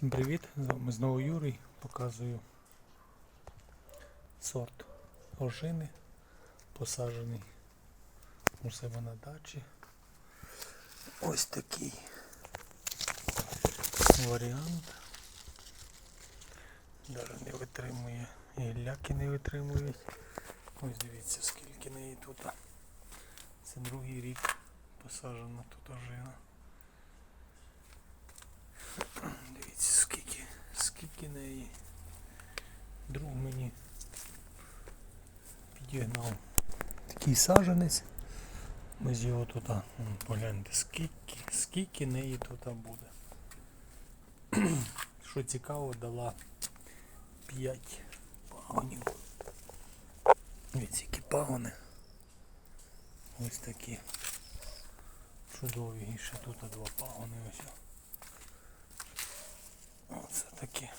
Всім привіт! З вами знову Юрій. Показую сорт ожини, посаджений у себе на дачі. Ось такий варіант. Даже не витримує, і гілляки не витримують. Ось дивіться скільки неї тут. Це другий рік посаджена тут ожина. Дивіться, скільки, скільки неї. Друг мені підігнав такий саженець. Ми з його тут, м, погляньте, скільки, скільки неї тут буде. Що цікаво, дала 5 пагонів. Дивіться, які пагони. Ось такі. Чудові. І ще тут два пагони ось. Оце такі